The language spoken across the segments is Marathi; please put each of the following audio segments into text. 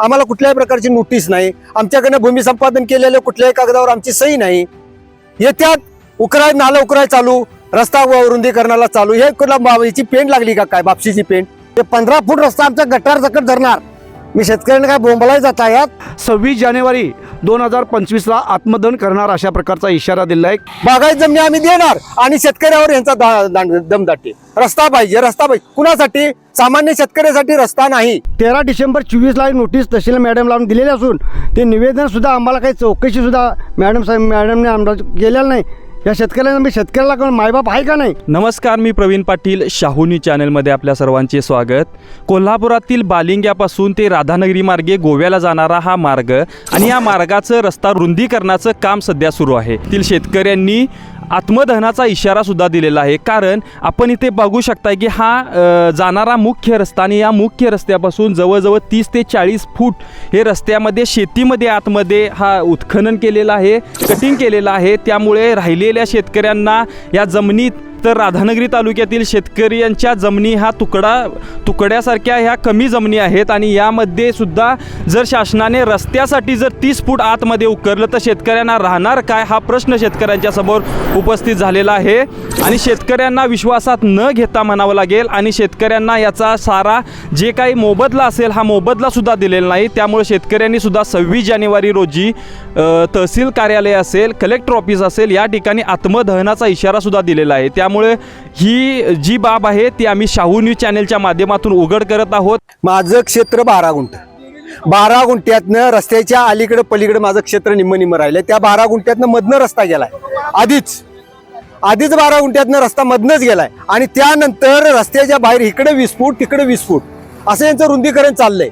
आम्हाला कुठल्याही प्रकारची नोटीस नाही. आमच्याकडनं भूमी संपादन केलेल्या कुठल्याही कागदावर आमची सही नाही. येत्यात उकराय नाला उकराय चालू रस्ता व रुंदीकरणाला चालू. हे कुठला याची पेंट लागली का काय? बापशीची पेंट हे पंधरा फूट रस्ता आमचा गटार सकट धरणार. मी शेतकऱ्यांना काय बोंबलाय जात यात? सव्वीस जानेवारी दोन हजार पंचवीसला आत्मदहन करणार अशा प्रकारचा इशारा दिला आहे बागायत जमिनी आम्ही देणार आणि शेतकऱ्यावर यांचा दमदाटी. रस्ता पाहिजे रस्ता पाहिजे. कुणासाठी? सामान्य शेतकऱ्यासाठी रस्ता नाही. तेरा डिसेंबर चोवीसला नोटीस तहसील मॅडम लावून दिलेली असून ते निवेदन सुद्धा आम्हाला काही चौकशी सुद्धा मॅडम साहेब मॅडमने आम्हाला केलेलं नाही. या शेतकऱ्यांना मी शेतकऱ्याला कोण मायबाप आहे का नाही? नमस्कार मी प्रवीण पाटील शाहूनी चॅनलमध्ये आपल्या सर्वांचे स्वागत. कोल्हापुरातील बालिंग्यापासून ते राधानगरी मार्गे गोव्याला जाणारा हा मार्ग आणि या मार्गाचं रस्ता रुंदीकरणाचं काम सध्या सुरू आहे. तील शेतकऱ्यांनी आत्मदहनाचा इशारा सुद्धा दिलेला आहे. कारण आपण इथे बघू शकताय की हा जाणारा मुख्य रस्ता आणि या मुख्य रस्त्यापासून जवळजवळ तीस ते चाळीस फूट हे रस्त्यामध्ये शेतीमध्ये आतमध्ये हा उत्खनन केलेलं आहे कटिंग केलेलं आहे. त्यामुळे राहिलेल्या शेतकऱ्यांना या जमिनीत तर राधानगरी तालुक्यातील शेतकऱ्यांच्या जमिनी हा तुकडा तुकड्यासारख्या ह्या कमी जमिनी आहेत आणि यामध्ये सुद्धा जर शासनाने रस्त्यासाठी जर तीस फूट आतमध्ये उकरलं तर शेतकऱ्यांना राहणार काय? हा प्रश्न शेतकऱ्यांच्या समोर उपस्थित झालेला आहे. आणि शेतकऱ्यांना विश्वासात न घेता म्हणावं लागेल आणि शेतकऱ्यांना याचा सारा जे काही मोबदला असेल हा मोबदला सुद्धा दिलेला नाही. त्यामुळे शेतकऱ्यांनी सुद्धा सव्वीस जानेवारी रोजी तहसील कार्यालय असेल कलेक्टर ऑफिस असेल या ठिकाणी आत्मदहनाचा इशारा सुद्धा दिलेला आहे. त्या त्यामुळे ही जी बाब आहे ती आम्ही शाहू न्यूज चॅनेलच्या माध्यमातून उघड करत आहोत. माझं क्षेत्र बारा गुंठ. बारा गुंठ्यातनं रस्त्याच्या अलीकडे पलीकडे माझं क्षेत्र निम्म निम्म राहिलं त्या बारा गुंठ्यातनं मधनं रस्ता गेलाय. आधीच. आधीच बारा गुंठ्यातनं रस्ता मधनच गेलाय. आणि त्यानंतर रस्त्याच्या बाहेर इकडे वीस फूट तिकडे वीस फूट. असं यांचं रुंदीकरण चाललंय.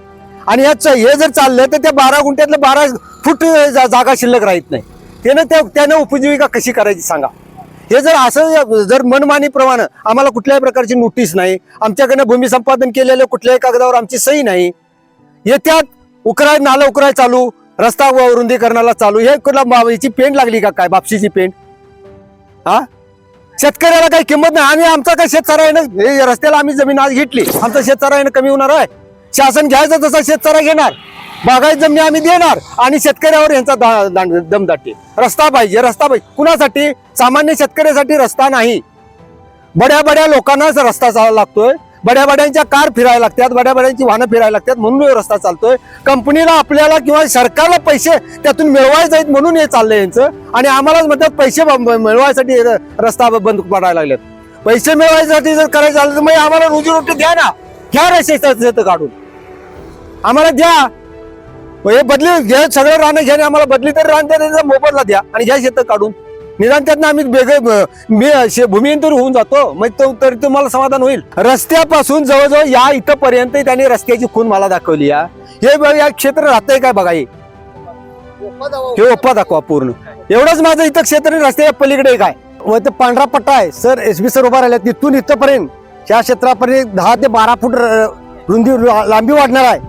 आणि याच हे जर चाललं तर त्या बारा गुंठ्यातलं बारा फूट जागा शिल्लक राहत नाही. त्यानं त्या त्यानं उपजीविका कशी करायची सांगा. हे जर असं जर मनमानीप्रमाणे आम्हाला कुठल्याही प्रकारची नोटीस नाही आमच्याकडनं भूमी संपादन केलेलं कुठल्याही कागदावर आमची सही नाही येत्यात उकराय नाला उकराय चालू रस्ता व रुंदीकरणाला चालू हे कुठला याची पेंट लागली का काय? बापशीची पेंट हा? शेतकऱ्याला काही किंमत नाही. आम्ही आमचा काय शेतसारा आहे ना रस्त्याला आम्ही जमीन आज घेतली. आमचा शेतसारा आहे ना कमी होणार आहे. शासन घ्यायचं तसा शेतसारा घेणार. बागायत जमिनी आम्ही देणार आणि शेतकऱ्यावर यांचा दा- दमदाटी. रस्ता पाहिजे रस्ता पाहिजे. कुणासाठी? सामान्य शेतकऱ्यासाठी रस्ता नाही. बड्या बड्या लोकांनाच रस्ता चालायला लागतोय. बड्या बड्यांच्या कार फिरायला लागतात बड्या बड्यांची वाहनं फिरायला लागतात म्हणून रस्ता चालतोय. कंपनीला आपल्याला किंवा सरकारला पैसे त्यातून मिळवायचे आहेत म्हणून हे चाललंय यांचं. आणि आम्हालाच म्हणतात पैसे मिळवायसाठी र- रस्ता बंद पडायला लागलेत. पैसे मिळवायसाठी जर करायचं झालं तर मग आम्हाला रोजीरोटी द्या ना. घ्या रस्ते काढून. आम्हाला द्या. हे बदली घ्या सगळं राहणं घ्या आम्हाला बदली तरी राहणं द्या मोबदला द्या आणि घ्या शेतं काढून. निदान त्यातनं आम्ही वेगळे मी भूमिहीन तरी होऊन जातो. मग तरी तुम्हाला समाधान होईल. रस्त्यापासून जवळजवळ या इथं पर्यंत त्यांनी रस्त्याची खून मला दाखवली या हे बघ, या क्षेत्र राहतंय काय बघा हे. हे ओप्पा दाखवा पूर्ण. एवढंच माझं इथं क्षेत्र आहे, रस्त्याच्या पलीकडे काय मग व ते पांढरा पट्टा आहे. सर एस बी सर उभा राहिला तिथून इथंपर्यंत या क्षेत्रापर्यंत दहा ते बारा फूट रुंदी लांबी वाढणार आहे.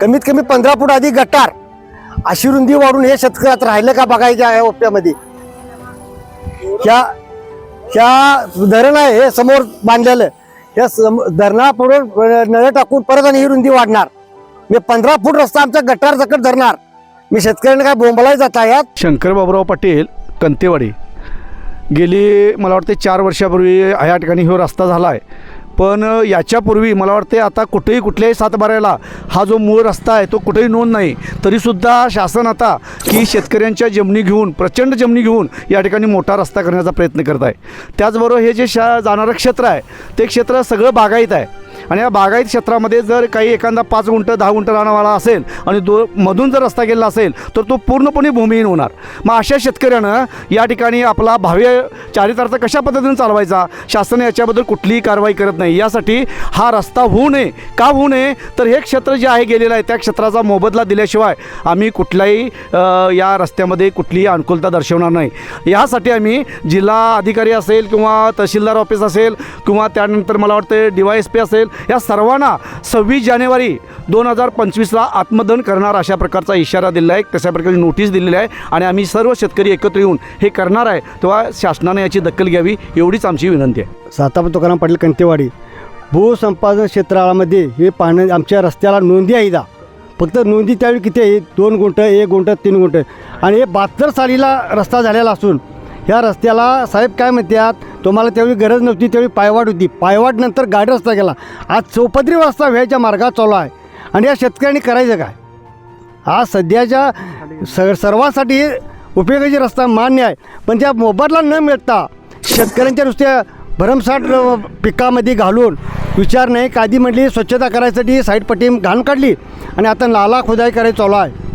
कमीत कमी पंधरा फूट आधी गटार. अशी रुंदी वाढून हे शेतकऱ्यात राहिलं का बघायचं आहे ओप्यामध्ये. ह्या ह्या धरण आहे हे समोर बांधलेलं. या सम धरणापुढून नळ टाकून परत आणि ही रुंदी वाढणार. मी पंधरा फूट रस्ता आमचा गटार सकट धरणार. मी शेतकऱ्यांना काय बोंबलाय जात यात? शंकर बाबुराव पाटील कंतेवाडी. गेली मला वाटते चार वर्षापूर्वी ह्या ठिकाणी हा रस्ता झाला आहे पण याच्यापूर्वी मला वाटते आता कुठेही कुठल्याही सातबाऱ्याला हा जो मूळ रस्ता आहे तो कुठेही नोंद नाही. तरीसुद्धा शासन आता की शेतकऱ्यांच्या जमिनी घेऊन प्रचंड जमिनी घेऊन या ठिकाणी मोठा रस्ता करण्याचा प्रयत्न करत आहे. त्याचबरोबर हे जे शा जाणारं क्षेत्र आहे ते क्षेत्र सगळं बागायत आहे. आणि या बागायत क्षेत्रामध्ये जर काही एखादा पाच गुंट दहा गुंट राहणावाला असेल आणि दो मधून जर रस्ता गेला असेल तर तो पूर्णपणे भूमिहीन होणार. मग अशा शेतकऱ्यानं या ठिकाणी आपला भाव्य चारितार्थ कशा पद्धतीने चालवायचा? शासन याच्याबद्दल कुठलीही कारवाई करत नाही. यासाठी हा रस्ता होऊ नये. का होऊ नये? तर हे क्षेत्र जे आहे गेलेलं आहे त्या क्षेत्राचा मोबदला दिल्याशिवाय आम्ही कुठल्याही या रस्त्यामध्ये कुठलीही अनुकूलता दर्शवणार नाही. यासाठी आम्ही जिल्हा अधिकारी असेल किंवा तहसीलदार ऑफिस असेल किंवा त्यानंतर मला वाटतं डी वाय एस पी असेल या सर्वांना सव्वीस जानेवारी दोन हजार पंचवीसला आत्मदहन करणार अशा प्रकारचा इशारा दिलेला आहे. तशा प्रकारची नोटीस दिलेली आहे आणि आम्ही सर्व शेतकरी एकत्र येऊन हे करणार आहे. तेव्हा शासनाने याची दखल घ्यावी एवढीच आमची विनंती आहे. सातापूर तुकाराम पाटील कंतेवाडी भूसंपादन क्षेत्रामध्ये हे पाहणं आमच्या रस्त्याला नोंदी आहे दा फक्त नोंदी त्यावेळी किती आहे? दोन गुंठ एक गुंठ तीन गुंठ. आणि हे बहात्तर सालीला रस्ता झालेला असून ह्या रस्त्याला साहेब काय म्हणतात तुम्हाला त्यावेळी गरज नव्हती त्यावेळी पायवाट होती. पायवाट नंतर गाडी रस्ता गेला आज चौपदरी रस्ता व्हायच्या मार्गात चालू आहे. आणि या शेतकऱ्यांनी करायचं काय? आज सध्याच्या स सर्वांसाठी उपयोगाची रस्ता मान्य आहे. पण त्या मोबदला न मिळता शेतकऱ्यांच्या नुसत्या भरमसाठ पिकामध्ये घालून विचार नाही. कादी म्हटली स्वच्छता करायसाठी साईड पट्टी घाण काढली. आणि आता नाला खोदाई करायचं चालू आहे.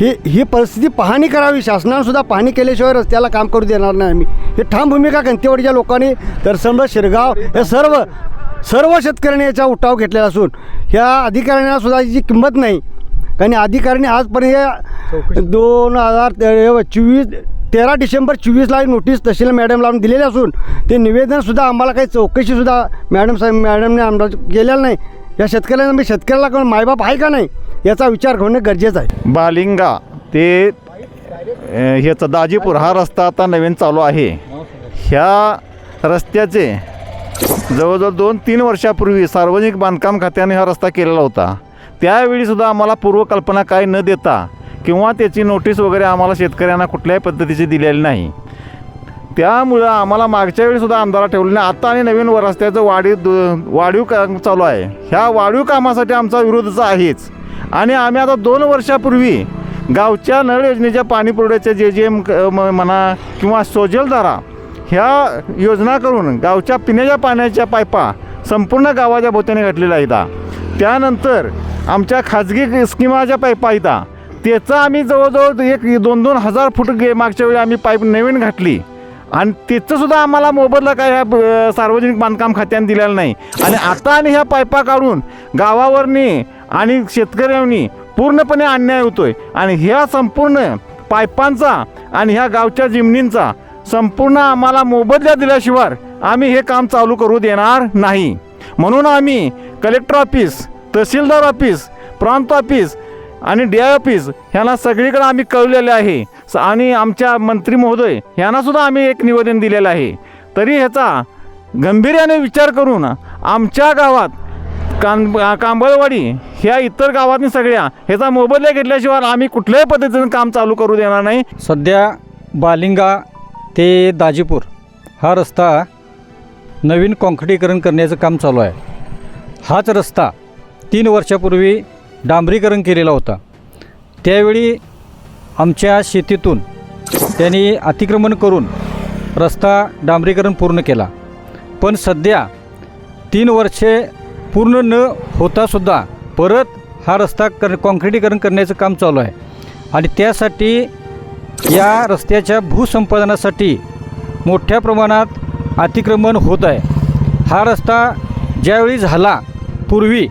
ही ही परिस्थिती पाहणी करावी. शासनानं सुद्धा पाहणी केल्याशिवाय रस्त्याला काम करू देणार नाही आम्ही. हे ठाम भूमिका कंतेवाडीच्या लोकांनी तरसंब शिरगाव हे सर्व सर्व शेतकऱ्यांनी याचा उठाव घेतलेला असून ह्या अधिकाऱ्यांना सुद्धा याची किंमत नाही. कारण अधिकाऱ्यांनी आजपर्यंत हे दोन हजार चोवीस तेरा डिसेंबर चोवीसला नोटीस तहसील मॅडम लावून दिलेली असून ते निवेदनसुद्धा आम्हाला काही चौकशीसुद्धा मॅडम साहेब मॅडमने आम्हाला केलेलं नाही. या शेतकऱ्यांना मी शेतकऱ्याला कोण मायबाप आहे का नाही? याचा विचार होणं गरजेचं आहे. बालिंगा ते ह्याचा दाजीपूर हा रस्ता आता नवीन चालू आहे. ह्या रस्त्याचे जवळजवळ दोन तीन वर्षापूर्वी सार्वजनिक बांधकाम खात्याने हा रस्ता केलेला होता. त्यावेळीसुद्धा आम्हाला पूर्वकल्पना काय न देता किंवा त्याची नोटीस वगैरे आम्हाला शेतकऱ्यांना कुठल्याही पद्धतीची दिलेली नाही. त्यामुळं आम्हाला मागच्या वेळीसुद्धा अंधारा ठेवलं नाही. आता आणि नवीन व रस्त्याचं वाढीव दु- वाढीव काम चालू आहे. ह्या वाढीव कामासाठी आमचा विरोधचा आहेच. आणि आम्ही आता दोन वर्षापूर्वी गावच्या नळ योजनेच्या पाणी पुरवठ्याच्या जे जे एम क- म- म्हणा किंवा सोजलधारा ह्या योजना करून गावच्या पिण्याच्या पाण्याच्या पायपा संपूर्ण गावाच्या भोवत्याने घातलेल्या आहेत. त्यानंतर आमच्या खाजगी स्किमाच्या पायपा आहेत. त्याचा आम्ही जवळजवळ एक दोन दोन हजार फूट गे मागच्या वेळी आम्ही पाईप नवीन घातली. आणि तिथं सुद्धा आम्हाला मोबदला काय ह्या सार्वजनिक बांधकाम खात्याने दिलेला नाही. आणि आता आणि ह्या पायपा काढून गावावरनी आणि शेतकऱ्यांनी पूर्णपणे अन्याय होतोय. आणि ह्या संपूर्ण पायपांचा आणि ह्या गावच्या जिमनींचा संपूर्ण आम्हाला मोबदला दिल्याशिवाय आम्ही हे काम चालू करू देणार नाही. म्हणून आम्ही कलेक्टर ऑफिस तहसीलदार ऑफिस प्रांत ऑफिस आणि डी आय ऑफिस ह्यांना सगळीकडे आम्ही कळवलेले आहे. स- आणि आमच्या मंत्री महोदय यांनासुद्धा आम्ही एक निवेदन दिलेलं आहे. तरी ह्याचा गंभीर्याने विचार करून आमच्या गावात कां कांबळवाडी ह्या इतर गावातनी सगळ्या ह्याचा मोबदला घेतल्याशिवाय आम्ही कुठल्याही पद्धतीनं काम चालू करू देणार नाही. सध्या बालिंगा ते दाजीपूर हा रस्ता नवीन काँक्रिटीकरण करण्याचं काम चालू आहे. हाच रस्ता तीन वर्षापूर्वी डांबरीकरण केलेला होता. त्यावेळी आमच्या शेतीतून त्यांनी अतिक्रमण करून रस्ता डांबरीकरण पूर्ण केला. पण सध्या तीन वर्षे पूर्ण न होतासुद्धा परत हा रस्ता कर कॉन्क्रिटीकरण करण्याचं काम चालू आहे. आणि त्यासाठी या रस्त्याच्या भूसंपादनासाठी मोठ्या प्रमाणात अतिक्रमण होत आहे. हा रस्ता ज्यावेळी झाला पूर्वी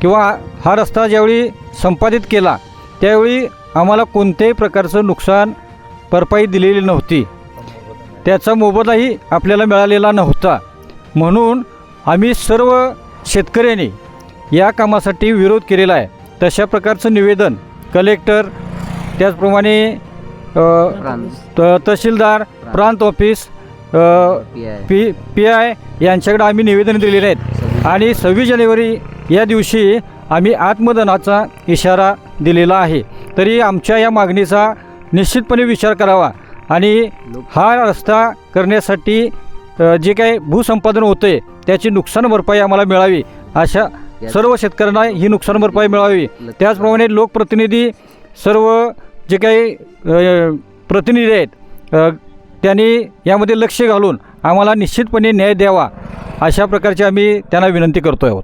किंवा हा रस्ता ज्यावेळी संपादित केला त्यावेळी आम्हाला कोणत्याही प्रकारचं नुकसान भरपाई दिलेली नव्हती. त्याचा मोबदलाही आपल्याला मिळालेला नव्हता. म्हणून आम्ही सर्व शेतकऱ्यांनी या कामासाठी विरोध केलेला आहे. तशा प्रकारचं निवेदन कलेक्टर त्याचप्रमाणे त- तहसीलदार प्रांत ऑफिस पी पी आय यांच्याकडे आम्ही निवेदन दिलेले आहेत. आणि सव्वीस जानेवारी या दिवशी आम्ही आत्मदनाचा इशारा दिलेला आहे. तरी आमच्या या मागणीचा निश्चितपणे विचार करावा आणि हा रस्ता करण्यासाठी जे काही भूसंपादन होते त्याची नुकसान भरपाई आम्हाला मिळावी. अशा सर्व शेतकऱ्यांना ही नुकसान भरपाई मिळावी. त्याचप्रमाणे लोकप्रतिनिधी सर्व जे काही प्रतिनिधी आहेत त्यांनी यामध्ये लक्ष घालून आम्हाला निश्चितपणे न्याय द्यावा अशा प्रकारची आम्ही त्यांना विनंती करतो आहोत.